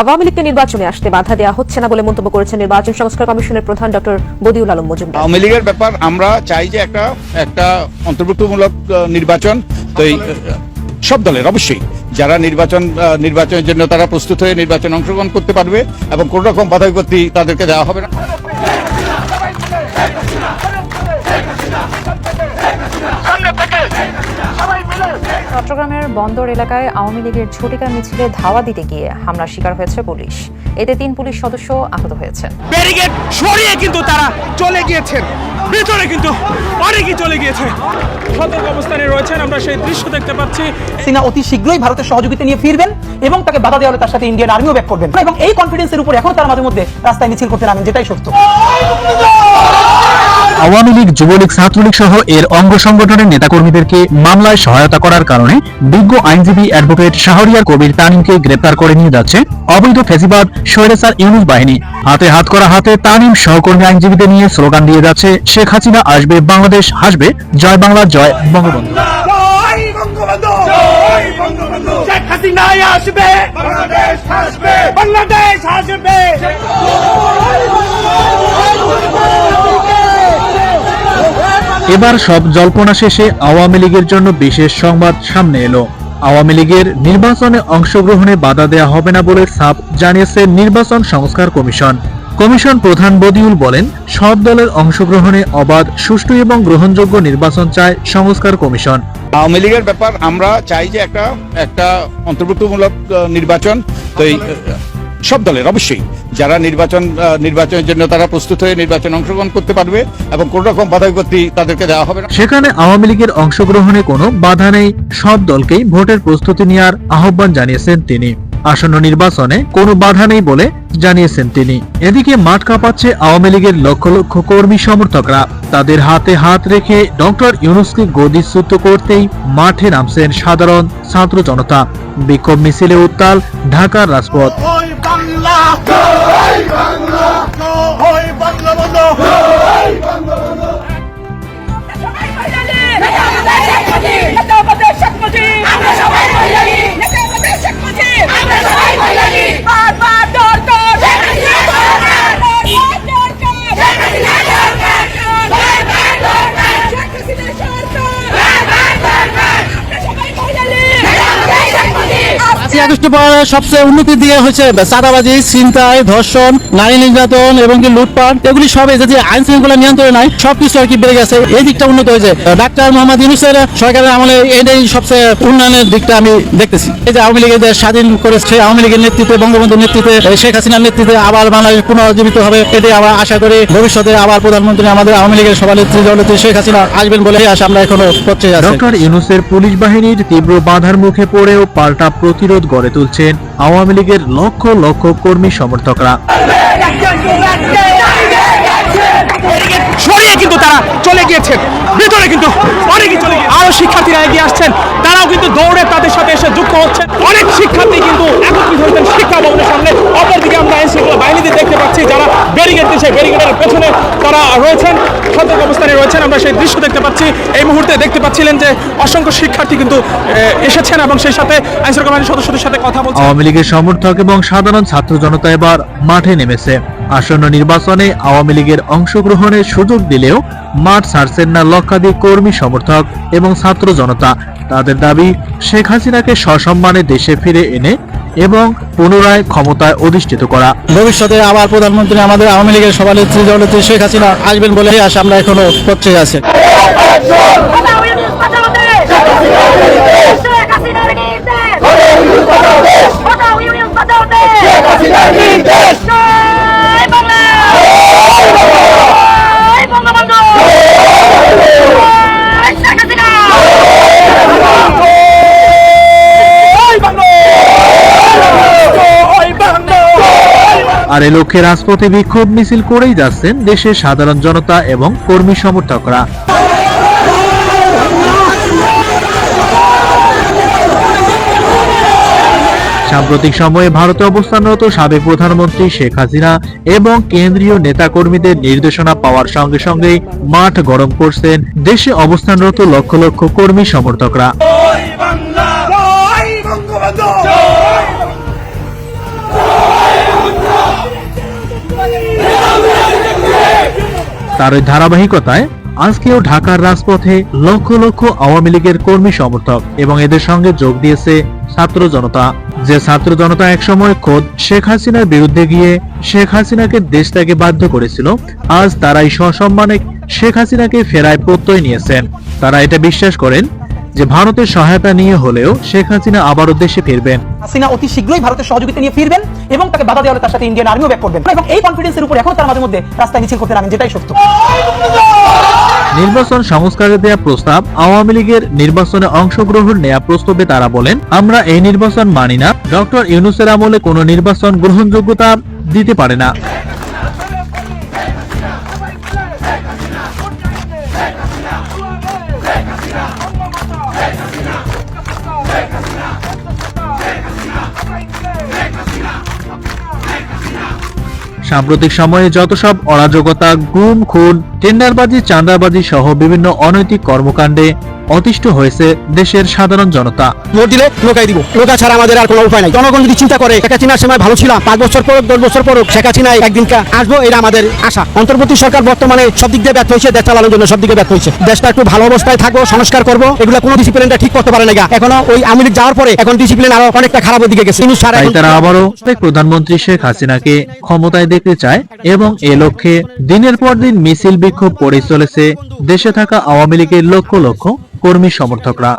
আওয়ামী লীগকে নির্বাচনে আসতে বাধা দেওয়া হচ্ছে না বলে মন্তব্য করেছেন নির্বাচন সংস্কার কমিশনের প্রধান ডক্টর বদিউল আলম মজুমদার। আওয়ামী লীগের ব্যাপার, আমরা চাই যে একটা একটা অন্তর্ভুক্তমূলক নির্বাচন। তো সব দলের, অবশ্যই। যারা নির্বাচন নির্বাচনের জন্য তারা প্রস্তুত হয়ে নির্বাচন অংশগ্রহণ করতে পারবে এবং কোন রকম বাধা বিপত্তি তাদেরকে দেওয়া হবে না। চট্টগ্রামের বন্দর এলাকায় আওয়ামী লীগের ঝটিকা মিছিলে ধাওয়া দিতে গিয়ে হামলার শিকার হয়েছে পুলিশ। এতে তিন পুলিশ সদস্য আহত হয়েছে ব্যারিকেড সরিয়ে কিন্তু তারা চলে গিয়েছেন। ভিতরে কিন্তু অনেকেই চলে গিয়েছে। সতর্ক অবস্থানে রয়েছেন আমরা সেই দৃশ্য দেখতে পাচ্ছি। সিনা অতি শীঘ্রই ভারতের সহযোগিতা নিয়ে ফিরবেন এবং তাকে বাধা দেওয়া হলে তার সাথে ইন্ডিয়ান আর্মিও ব্যাক করবেন। এবং এই কনফিডেন্সের উপর এখন তার মাঝে মধ্যে রাস্তায় মিছিল করতে নামেন যেটাই সত্য। আওয়ামী লীগ যুবলীগ ছাত্রলীগ সহ এর অঙ্গ সংগঠনের নেতাকর্মীদেরকে মামলায় সহায়তা করার কারণে বিজ্ঞ আইনজীবী অ্যাডভোকেট শাহরিয়ার কবির তানিমকে গ্রেপ্তার করে নিয়ে যাচ্ছে অবৈধ ফেসিবাদ স্বৈরাচার ইউনুস বাহিনী। হাতে হাত করা হাতে তানিম সহকর্মী আইনজীবীদের নিয়ে স্লোগান দিয়ে যাচ্ছে শেখ হাসিনা আসবে বাংলাদেশ হাসবে জয় বাংলা জয় বঙ্গবন্ধু। জয় বঙ্গবন্ধু! জয় বঙ্গবন্ধু! শেখ হাসিনা আসবে! বাংলাদেশ আসবে বাংলাদেশ আসবে এবার সব জল্পনা শেষে আওয়ামী লীগের জন্য বিশেষ সংবাদ সামনে এলো। আওয়ামী লীগের নির্বাচনে অংশগ্রহণে বাধা দেওয়া হবে না বলে সাপ জানিয়েছে নির্বাচন সংস্কার কমিশন। কমিশন প্রধান বদিউল বলেন, সব দলের অংশগ্রহণে অবাধ, সুষ্ঠু এবং গ্রহণযোগ্য নির্বাচন চায় সংস্কার কমিশন। আওয়ামী লীগের ব্যাপার, আমরা চাই যে একটা একটা অন্তর্ভুক্তমূলক নির্বাচন। তো সব দলের, অবশ্যই। যারা নির্বাচন নির্বাচনের জন্য তারা প্রস্তুত হয়ে নির্বাচনে অংশগ্রহণ করতে পারবে এবং কোন রকম বাধা বিপত্তি তাদেরকে দেওয়া হবে না। সেখানে আওয়ামী লীগের অংশগ্রহণে কোনো বাধা নেই। সব দলকেই ভোটের প্রস্তুতি নেওয়ার আহ্বান জানিয়েছেন তিনি। আসন্ন নির্বাচনে কোনো বাধা নেই বলে জানিয়েছেন তিনি। এদিকে মাঠ কাঁপাচ্ছে আওয়ামী লীগের লক্ষ লক্ষ কর্মী সমর্থকরা। তাদের হাতে হাত রেখে ডক্টর ইউনুসকে গদিচ্যুত করতেই মাঠে নামছেন সাধারণ ছাত্র জনতা। বিক্ষোভ মিছিলে উত্তাল ঢাকার রাজপথ। আগস্ট সবচেয়ে উন্নতি দিয়ে হচ্ছে চাঁদাবাজি, ছিনতাই, ধর্ষণ, নারী নির্যাতন এবং কি লুটপাট, এগুলি সব এই যে আইন শৃঙ্খলা নিয়ন্ত্রণে নাই, সবকিছু আর কি বেড়ে গেছে। এই দিকটা উন্নত হয়েছে। ডাক্তার মোহাম্মদ ইউনুসের সরকারের আমলে এটাই সবচেয়ে উন্নয়নের দিকটা আমি দেখতেছি। এই যে আওয়ামী লীগের স্বাধীন করেছে আওয়ামী লীগের নেতৃত্বে, বঙ্গবন্ধুর নেতৃত্বে শেখ হাসিনার নেতৃত্বে আবার বাংলাদেশ পুনর্জীবিত হবে, এটাই আমরা আশা করি। ভবিষ্যতে আবার প্রধানমন্ত্রী আমাদের আওয়ামী লীগের সভানেত্রী দলনেত্রী শেখ হাসিনা আসবেন বলে আশা আমরা এখনও করতে আছি। ডক্টর ইউনুসের পুলিশ বাহিনীর তীব্র বাধার মুখে পড়েও পাল্টা প্রতিরোধ গড়ে তুলছেন আওয়ামী লীগের লক্ষ লক্ষ কর্মী সমর্থকরা। সরিয়ে কিন্তু তারা চলে গিয়েছেন। ভিতরে কিন্তু অনেকেই চলে আরও শিক্ষার্থীরা এগিয়ে আসছেন। তারাও কিন্তু দৌড়ে তাদের সাথে এসে যুক্ত হচ্ছেন। অনেক শিক্ষার্থী কিন্তু একত্রিত হয়েছেন শিক্ষা ভবনের সামনে। অপরদিকে আমরা আইন বাহিনীদের দেখতে পাচ্ছি যারা ব্যারিকেড দিচ্ছে। ব্যারিকেডের পেছনে তারা রয়েছেন। সতর্ক অবস্থানে রয়েছেন। আমরা সেই দৃশ্য দেখতে পাচ্ছি। এই মুহূর্তে দেখতে পাচ্ছিলেন যে অসংখ্য শিক্ষার্থী কিন্তু এসেছেন এবং সেই সাথে আইন শৃঙ্খলা বাহিনীর সদস্যদের সাথে কথা বলছেন। আওয়ামী লীগের সমর্থক এবং সাধারণ ছাত্র জনতা এবার মাঠে নেমেছে। আসন্ন নির্বাচনে আওয়ামী লীগের অংশগ্রহণের সুযোগ দিলেও মাঠ ছাড়ছেন না লক্ষাধিক কর্মী, সমর্থক এবং ছাত্র জনতা। তাদের দাবি, শেখ হাসিনাকে সসম্মানে দেশে ফিরে এনে এবং পুনরায় ক্ষমতায় অধিষ্ঠিত করা। ভবিষ্যতে আবার প্রধানমন্ত্রী আমাদের আওয়ামী লীগের সভানেত্রী দলনেত্রী শেখ হাসিনা আসবেন বলে আশা আমরা এখনও করতে আছি আর এ লক্ষ্যে রাজপথে বিক্ষোভ মিছিল করেই যাচ্ছেন দেশের সাধারণ জনতা এবং কর্মী সমর্থকরা। সাম্প্রতিক সময়ে ভারতে অবস্থানরত সাবেক প্রধানমন্ত্রী শেখ হাসিনা এবং কেন্দ্রীয় নেতাকর্মীদের নির্দেশনা পাওয়ার সঙ্গে সঙ্গে মাঠ গরম করছেন দেশে অবস্থানরত লক্ষ লক্ষ কর্মী সমর্থকরা। তার ওই ধারাবাহিকতায় আজকেও ঢাকার রাজপথে লক্ষ লক্ষ আওয়ামী লীগের কর্মী সমর্থক এবং এদের সঙ্গে যোগ দিয়েছে ছাত্র জনতা। যে ছাত্র জনতা একসময় খোদ শেখ হাসিনার বিরুদ্ধে গিয়ে শেখ হাসিনাকে দেশ ত্যাগে বাধ্য করেছিল, আজ তারাই সসম্মানে শেখ হাসিনাকে ফেরায় প্রত্যয় নিয়েছেন। তারা এটা বিশ্বাস করেন যে ভারতের সহায়তা নিয়ে হলেও শেখ হাসিনা আবারও দেশে ফিরবেন। হাসিনা অতি শীঘ্রই ভারতের সহযোগিতা নিয়ে ফিরবেন এবং তাকে বাধা দেওয়া তার সাথে ইন্ডিয়ান আর্মিও ব্যাক করবেন। এবং এই কনফিডেন্সের উপর এখন তার মাঝে মধ্যে রাস্তায় মিছিল করতে নামেন যেটাই সত্য। নির্বাচন সংস্কারে দেয়া প্রস্তাব আওয়ামী লীগের নির্বাচনে অংশগ্রহণ নেয়া প্রস্তাবে তারা বলেন আমরা এই নির্বাচন মানি না। ডক্টর ইউনুসের আমলে কোনো নির্বাচন গ্রহণযোগ্যতা দিতে পারে না। সাম্প্রতিক সময়ে যত সব অরাজকতা গুম খুন টেন্ডারবাজি চাঁদাবাজি সহ বিভিন্ন অনৈতিক কর্মকাণ্ডে অতিষ্ঠ হয়েছে দেশের সাধারণ জনতা। ভোট দিলে লোকাই দিব। লোকা ছাড়া আমাদের আর কোনো উপায় নাই। জনগণ যদি চিন্তা করে শেখ হাসিনার সময় ভালো ছিলাম পাঁচ বছর পর দশ বছর পর শেখ হাসিনায় একদিন আসব এটা আমাদের আশা। অন্তর্বর্তী সরকার বর্তমানে সব দিক দিয়ে ব্যর্থ হয়েছে দেশ চালানোর জন্য সব দিকে ব্যর্থ হয়েছে। দেশটা একটু ভালো অবস্থায় থাকব সংস্কার করব এগুলো কোনো ডিসিপ্লিনটা ঠিক করতে পারে না এখনও ওই আওয়ামী লীগ যাওয়ার পরে এখন ডিসিপ্লিন আরও অনেকটা খারাপের দিকে গেছে। তারা আবারও প্রধানমন্ত্রী শেখ হাসিনাকে ক্ষমতায় দেখতে চায় এবং এ লক্ষ্যে দিনের পর দিন মিছিল বিক্ষোভ করে চলেছে দেশে থাকা আওয়ামী লীগের লক্ষ লক্ষ কর্মী সমর্থকরা।